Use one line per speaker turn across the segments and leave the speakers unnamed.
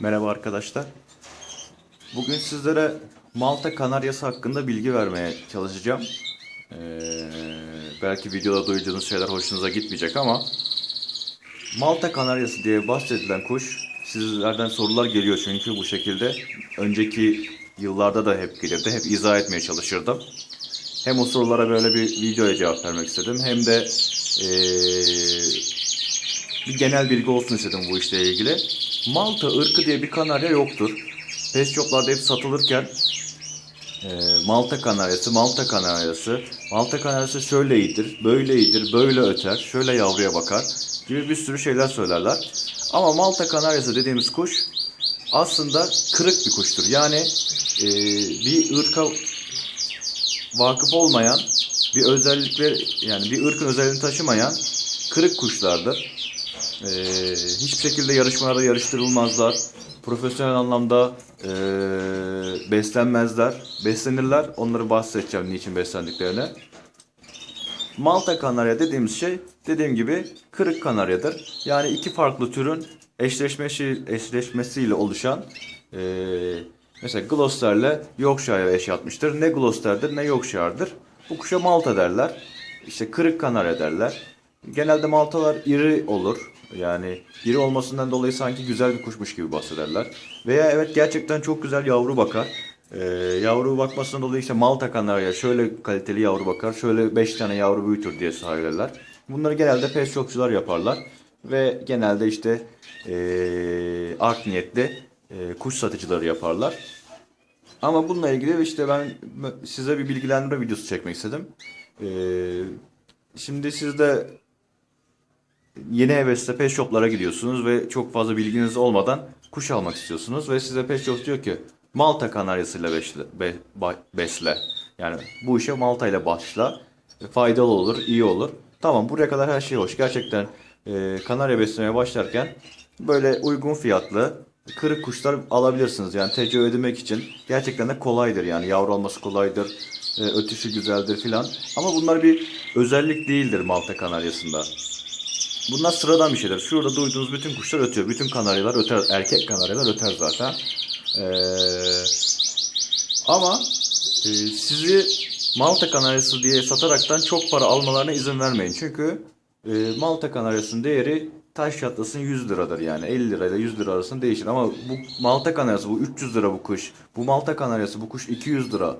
Merhaba arkadaşlar. Bugün sizlere Malta Kanaryası hakkında bilgi vermeye çalışacağım. Ee, belki videoda duyduğunuz şeyler hoşunuza gitmeyecek ama Malta Kanaryası diye bahsedilen kuş sizlerden sorular geliyor çünkü bu şekilde. Önceki yıllarda da hep gelirdi. Hep izah etmeye çalışırdım. Hem o sorulara böyle bir videoya cevap vermek istedim hem de ee, bir genel bilgi olsun istedim bu işle ilgili. Malta ırkı diye bir kanarya yoktur. Pet shoplarda hep satılırken e, Malta kanaryası, Malta kanaryası, Malta kanaryası şöyle iyidir, böyle iyidir, böyle öter, şöyle yavruya bakar gibi bir sürü şeyler söylerler. Ama Malta kanaryası dediğimiz kuş aslında kırık bir kuştur. Yani e, bir ırka vakıf olmayan, bir özellikle yani bir ırkın özelliğini taşımayan kırık kuşlardır. Ee, hiçbir şekilde yarışmalarda yarıştırılmazlar. Profesyonel anlamda ee, beslenmezler. Beslenirler. Onları bahsedeceğim niçin beslendiklerine. Malta kanarya dediğimiz şey dediğim gibi kırık kanaryadır. Yani iki farklı türün eşleşmesi, eşleşmesiyle oluşan ee, mesela Gloucester'le Yorkshire'a eş atmıştır. Ne Gloucester'dir ne Yorkshire'dır. Bu kuşa Malta derler. İşte kırık kanarya derler. Genelde Maltalar iri olur. Yani iri olmasından dolayı sanki güzel bir kuşmuş gibi bahsederler. Veya evet gerçekten çok güzel yavru bakar. Ee, yavru bakmasından dolayı işte Malta kanarya şöyle kaliteli yavru bakar, şöyle 5 tane yavru büyütür diye söylerler. Bunları genelde pet shopçular yaparlar. Ve genelde işte ee, art niyetli ee, kuş satıcıları yaparlar. Ama bununla ilgili işte ben size bir bilgilendirme videosu çekmek istedim. Ee, şimdi siz de yeni hevesle pet shoplara gidiyorsunuz ve çok fazla bilginiz olmadan kuş almak istiyorsunuz ve size pet shop diyor ki Malta kanaryasıyla besle, be- besle. Yani bu işe Malta ile başla. Faydalı olur, iyi olur. Tamam buraya kadar her şey hoş. Gerçekten e, kanarya beslemeye başlarken böyle uygun fiyatlı kırık kuşlar alabilirsiniz. Yani tecrübe edinmek için gerçekten de kolaydır. Yani yavru alması kolaydır. e, ötüşü güzeldir filan. Ama bunlar bir özellik değildir Malta kanaryasında. Bunlar sıradan bir şeyler. Şurada duyduğunuz bütün kuşlar ötüyor. Bütün kanaryalar öter. Erkek kanaryalar öter zaten. Ee, ama e, sizi Malta kanaryası diye sataraktan çok para almalarına izin vermeyin. Çünkü e, Malta kanaryasının değeri taş çatlasın 100 liradır yani. 50 lirayla 100 lira arasında değişir. Ama bu Malta kanaryası bu 300 lira bu kuş. Bu Malta kanaryası bu kuş 200 lira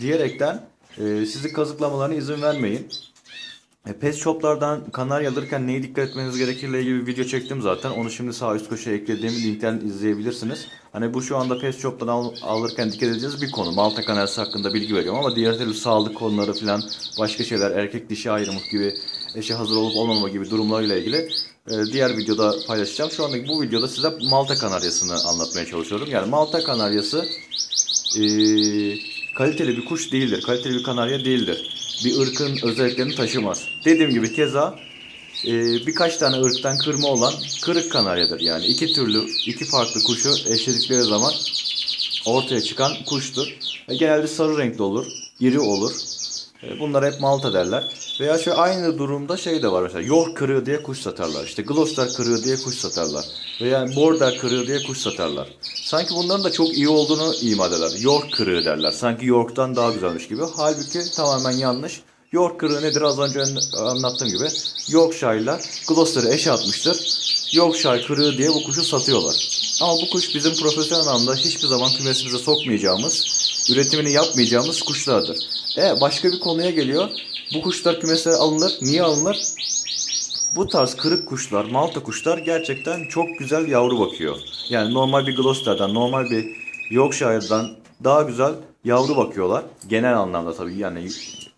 diyerekten e, sizi kazıklamalarına izin vermeyin. E, pet shoplardan kanarya alırken neye dikkat etmeniz gerekirle ilgili bir video çektim zaten. Onu şimdi sağ üst köşeye eklediğim linkten izleyebilirsiniz. Hani bu şu anda pet shop'tan al- alırken dikkat edeceğiz bir konu. Malta kanaryası hakkında bilgi veriyorum ama diğer türlü sağlık konuları falan başka şeyler erkek dişi ayrımı gibi eşe hazır olup olmama gibi durumlarıyla ilgili e, diğer videoda paylaşacağım. Şu andaki bu videoda size Malta kanaryasını anlatmaya çalışıyorum. Yani Malta kanaryası e, kaliteli bir kuş değildir. Kaliteli bir kanarya değildir. Bir ırkın özelliklerini taşımaz. Dediğim gibi keza e, birkaç tane ırktan kırma olan kırık kanaryadır. Yani iki türlü, iki farklı kuşu eşledikleri zaman ortaya çıkan kuştur. E, genelde sarı renkli olur, iri olur. E, bunlar hep Malta derler. Veya şu aynı durumda şey de var mesela York kırığı diye kuş satarlar. İşte Gloucester kırığı diye kuş satarlar. Veya Border kırığı diye kuş satarlar. Sanki bunların da çok iyi olduğunu ima ederler. York kırığı derler. Sanki York'tan daha güzelmiş gibi. Halbuki tamamen yanlış. York kırığı nedir az önce anlattığım gibi. Yorkshire'lar Gloucester'ı eşe atmıştır. Yorkshire kırığı diye bu kuşu satıyorlar. Ama bu kuş bizim profesyonel anlamda hiçbir zaman kümesimize sokmayacağımız, üretimini yapmayacağımız kuşlardır. E başka bir konuya geliyor. Bu kuşlar kümese alınır. Niye alınır? Bu tarz kırık kuşlar, malta kuşlar gerçekten çok güzel yavru bakıyor. Yani normal bir Gloucester'dan, normal bir Yorkshire'dan daha güzel yavru bakıyorlar. Genel anlamda tabii yani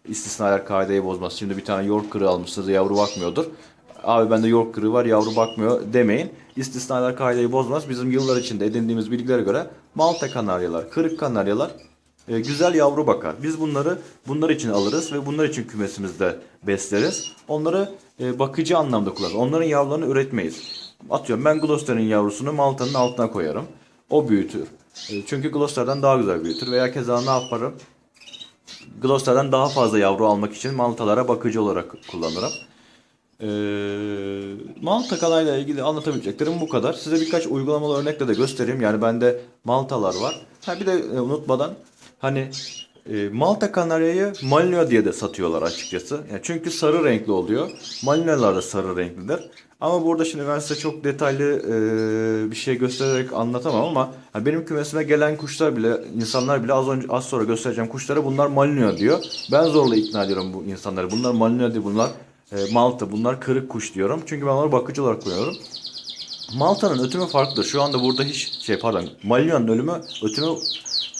istisnalar kaideyi bozmaz. Şimdi bir tane York kırığı almışsınız yavru bakmıyordur. Abi bende York kırığı var yavru bakmıyor demeyin. İstisnalar kaideyi bozmaz. Bizim yıllar içinde edindiğimiz bilgilere göre Malta kanaryalar, kırık kanaryalar e, güzel yavru bakar. Biz bunları bunlar için alırız ve bunlar için kümesimizde besleriz. Onları e, bakıcı anlamda kullanırız. Onların yavrularını üretmeyiz. Atıyorum ben Gloucester'ın yavrusunu Malta'nın altına koyarım. O büyütür. E, çünkü Gloucester'dan daha güzel büyütür. Veya keza ne yaparım? Gloucester'dan daha fazla yavru almak için Maltalara bakıcı olarak kullanırım. Ee, Malta kanalıyla ilgili anlatabileceklerim bu kadar. Size birkaç uygulamalı örnekle de göstereyim. Yani bende Maltalar var. Ha bir de e, unutmadan hani e, Malta Kanarya'yı Malinois diye de satıyorlar açıkçası. Yani çünkü sarı renkli oluyor. Malinois'lar da sarı renklidir. Ama burada şimdi ben size çok detaylı e, bir şey göstererek anlatamam ama ha, benim kümesime gelen kuşlar bile, insanlar bile az önce az sonra göstereceğim kuşlara bunlar Malinois diyor. Ben zorla ikna ediyorum bu insanları. Bunlar Malinois değil, bunlar e, Malta, bunlar kırık kuş diyorum. Çünkü ben onları bakıcı olarak kullanıyorum. Malta'nın ötümü farklıdır. Şu anda burada hiç şey pardon Malinois'un ölümü ötümü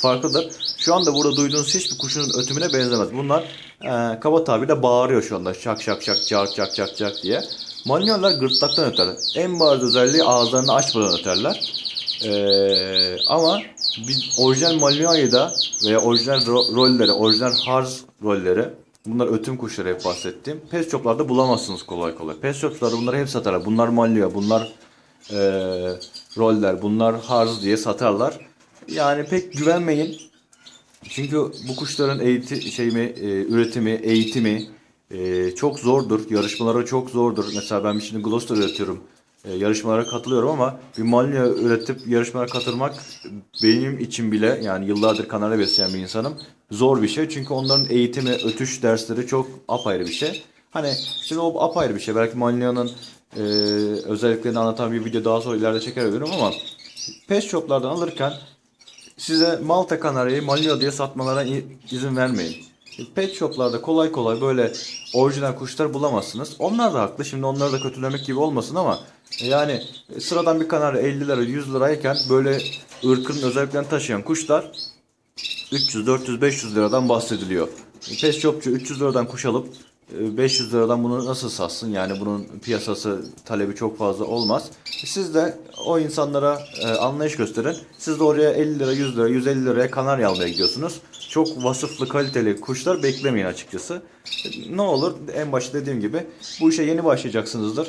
farklıdır. Şu anda burada duyduğunuz hiçbir kuşun ötümüne benzemez. Bunlar e, kaba tabirle bağırıyor şu anda. Şak şak şak çak çak çak çak diye. Malinois'lar gırtlaktan öter. En bariz özelliği ağızlarını açmadan öterler. E, ama biz orijinal Malinois'ı da veya orijinal ro- rolleri, orijinal harz rolleri Bunlar ötüm kuşları hep bahsettiğim. Pet shoplarda bulamazsınız kolay kolay. Pet shoplarda bunları hep satarlar. Bunlar Malinois, bunlar e, roller, bunlar harz diye satarlar. Yani pek güvenmeyin. Çünkü bu kuşların eğiti, şey mi, e, üretimi, eğitimi e, çok zordur. Yarışmalara çok zordur. Mesela ben şimdi Gloucester üretiyorum. E, yarışmalara katılıyorum ama bir Malinois üretip yarışmalara katılmak benim için bile yani yıllardır kanarya besleyen bir insanım zor bir şey. Çünkü onların eğitimi, ötüş dersleri çok apayrı bir şey. Hani şimdi o apayrı bir şey. Belki Malinois'ın e, özelliklerini anlatan bir video daha sonra ileride çekebilirim ama pet shoplardan alırken size Malta Kanarya'yı Malinois diye satmalarına i- izin vermeyin. Pet shoplarda kolay kolay böyle orijinal kuşlar bulamazsınız. Onlar da haklı. Şimdi onları da kötülemek gibi olmasın ama yani sıradan bir kanarya 50 lira 100 lirayken böyle ırkın özelliklerini taşıyan kuşlar 300, 400, 500 liradan bahsediliyor. Pet shopçu 300 liradan kuş alıp e, 500 liradan bunu nasıl satsın? Yani bunun piyasası talebi çok fazla olmaz. Siz de o insanlara e, anlayış gösterin. Siz de oraya 50 lira, 100 lira, 150 liraya kanarya almaya gidiyorsunuz. Çok vasıflı, kaliteli kuşlar beklemeyin açıkçası. Ne olur en başta dediğim gibi bu işe yeni başlayacaksınızdır.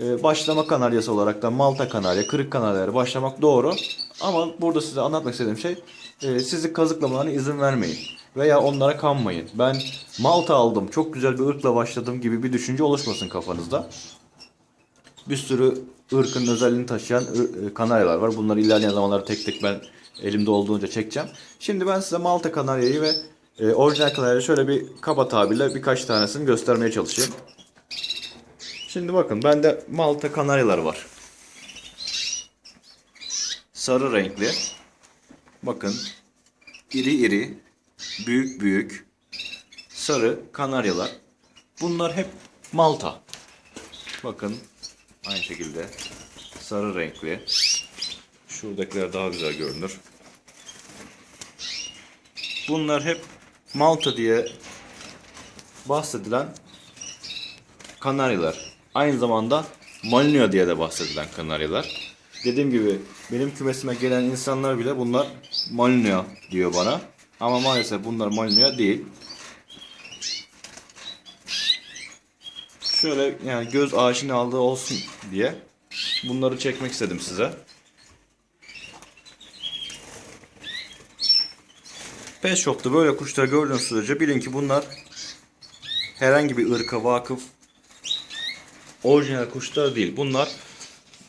E, Başlama kanaryası olarak da Malta kanarya, kırık kanaryalara başlamak doğru. Ama burada size anlatmak istediğim şey e, sizi kazıklamalarına izin vermeyin. Veya onlara kanmayın. Ben Malta aldım, çok güzel bir ırkla başladım gibi bir düşünce oluşmasın kafanızda. Bir sürü ırkın özelliğini taşıyan kanaryalar var. Bunları ilerleyen zamanlarda tek tek ben elimde olduğunca çekeceğim. Şimdi ben size Malta kanaryayı ve e, orijinal kanaryayı şöyle bir kaba tabirle birkaç tanesini göstermeye çalışayım. Şimdi bakın bende Malta kanaryalar var. Sarı renkli. Bakın iri iri, büyük büyük, sarı kanaryalar. Bunlar hep Malta. Bakın aynı şekilde sarı renkli. Şuradakiler daha güzel görünür. Bunlar hep Malta diye bahsedilen kanaryalar. Aynı zamanda Malinois diye de bahsedilen kanaryalar. Dediğim gibi benim kümesime gelen insanlar bile bunlar Malinois diyor bana. Ama maalesef bunlar Malinois değil. Şöyle yani göz aşina aldığı olsun diye bunları çekmek istedim size. Pet Shop'ta böyle kuşlar gördüğünüz sürece bilin ki bunlar herhangi bir ırka vakıf orijinal kuşlar değil. Bunlar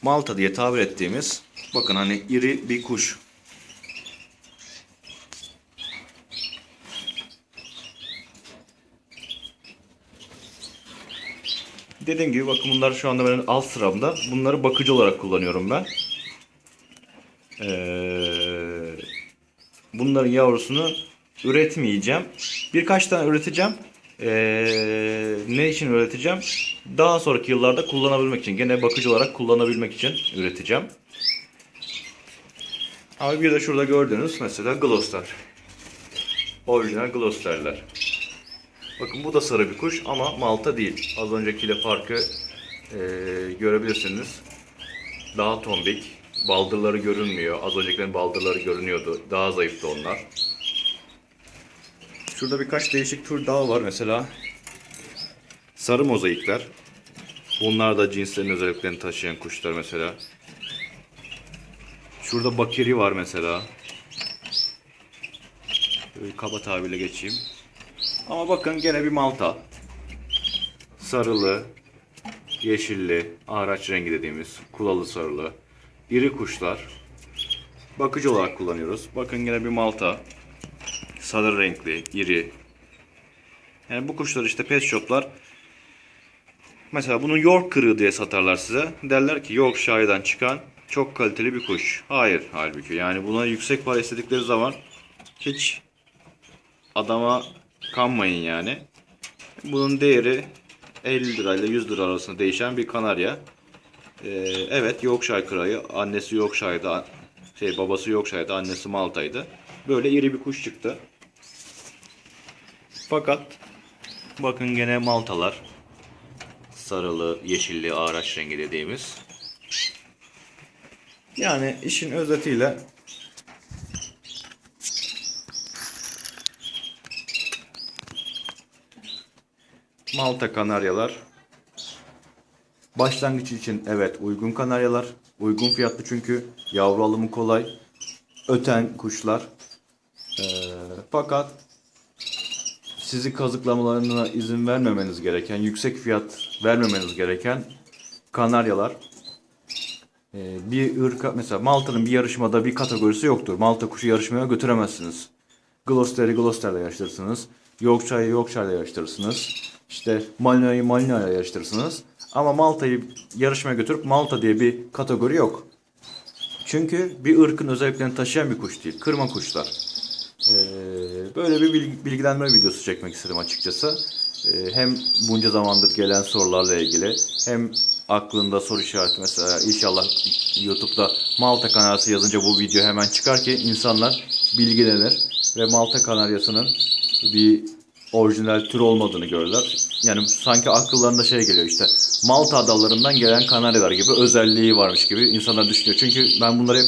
Malta diye tabir ettiğimiz bakın hani iri bir kuş. Dediğim gibi bakın bunlar şu anda benim alt sıramda. Bunları bakıcı olarak kullanıyorum ben. Ee, bunların yavrusunu üretmeyeceğim. Birkaç tane üreteceğim. Ee, ne için üreteceğim? Daha sonraki yıllarda kullanabilmek için. Gene bakıcı olarak kullanabilmek için üreteceğim. Abi bir de şurada gördüğünüz mesela Gloucester. Orijinal Gloucester'ler. Bakın bu da sarı bir kuş ama Malta değil. Az öncekiyle farkı e, görebilirsiniz. Daha tombik. Baldırları görünmüyor. Az öncekilerin baldırları görünüyordu. Daha zayıftı onlar. Şurada birkaç değişik tür daha var. Mesela sarı mozaikler. Bunlar da cinslerin özelliklerini taşıyan kuşlar mesela. Şurada bakiri var mesela. Böyle kaba tabirle geçeyim. Ama bakın gene bir malta. Sarılı. yeşilli, araç rengi dediğimiz kulalı sarılı, iri kuşlar bakıcı olarak kullanıyoruz. Bakın yine bir malta, sarı renkli, iri. Yani bu kuşlar işte pet shoplar Mesela bunu York kırığı diye satarlar size. Derler ki Yorkshire'dan çıkan çok kaliteli bir kuş. Hayır halbuki. Yani buna yüksek para istedikleri zaman hiç adama kanmayın yani. Bunun değeri 50 lirayla 100 lira arasında değişen bir kanarya. Ee, evet Yorkshire kırığı. Annesi Yorkshire'da, şey babası Yorkshire'da, annesi Malta'ydı. Böyle iri bir kuş çıktı. Fakat bakın gene Maltalar sarılı, yeşilli, ağaç rengi dediğimiz. Yani işin özetiyle Malta kanaryalar başlangıç için evet uygun kanaryalar. Uygun fiyatlı çünkü yavru alımı kolay. Öten kuşlar. Ee, fakat sizi kazıklamalarına izin vermemeniz gereken, yüksek fiyat vermemeniz gereken kanaryalar. Ee, bir ırka, mesela Malta'nın bir yarışmada bir kategorisi yoktur. Malta kuşu yarışmaya götüremezsiniz. Gloucester'i Gloucester'la yarıştırırsınız. Yorkshire'ı Yorkshire'la yarıştırırsınız. İşte Malina'yı Malina'yla yarıştırırsınız. Ama Malta'yı yarışmaya götürüp Malta diye bir kategori yok. Çünkü bir ırkın özelliklerini taşıyan bir kuş değil. Kırma kuşlar. Ee, böyle bir bilgi- bilgilenme videosu çekmek istedim açıkçası. Ee, hem bunca zamandır gelen sorularla ilgili hem aklında soru işareti mesela inşallah YouTube'da Malta kanaryası yazınca bu video hemen çıkar ki insanlar bilgilenir ve Malta kanaryasının bir orijinal tür olmadığını görürler. Yani sanki akıllarında şey geliyor işte Malta adalarından gelen kanaryalar gibi özelliği varmış gibi insanlar düşünüyor. Çünkü ben bunları hep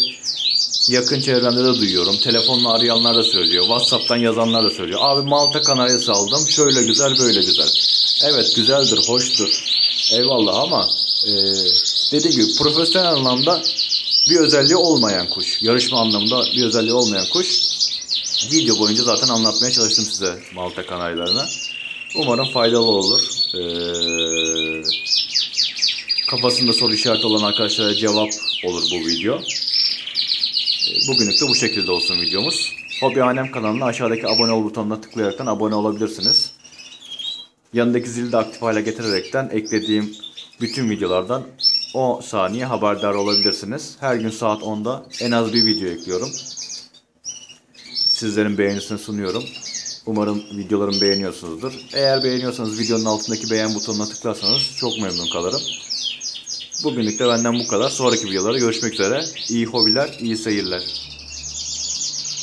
yakın çevremde de duyuyorum. Telefonla arayanlar da söylüyor. Whatsapp'tan yazanlar da söylüyor. Abi Malta kanaryası aldım. Şöyle güzel böyle güzel. Evet güzeldir, hoştur. Eyvallah ama e, dediğim gibi profesyonel anlamda bir özelliği olmayan kuş. Yarışma anlamında bir özelliği olmayan kuş. Video boyunca zaten anlatmaya çalıştım size Malta kanaryalarını. Umarım faydalı olur. Ee, kafasında soru işareti olan arkadaşlara cevap olur bu video. Bugünlük de bu şekilde olsun videomuz. Hobihanem kanalına aşağıdaki abone ol butonuna tıklayaraktan abone olabilirsiniz. Yanındaki zili de aktif hale getirerekten eklediğim bütün videolardan o saniye haberdar olabilirsiniz. Her gün saat 10'da en az bir video ekliyorum. Sizlerin beğenisini sunuyorum. Umarım videolarımı beğeniyorsunuzdur. Eğer beğeniyorsanız videonun altındaki beğen butonuna tıklarsanız çok memnun kalırım. Bugünlük de benden bu kadar. Sonraki videolarda görüşmek üzere. İyi hobiler, iyi seyirler.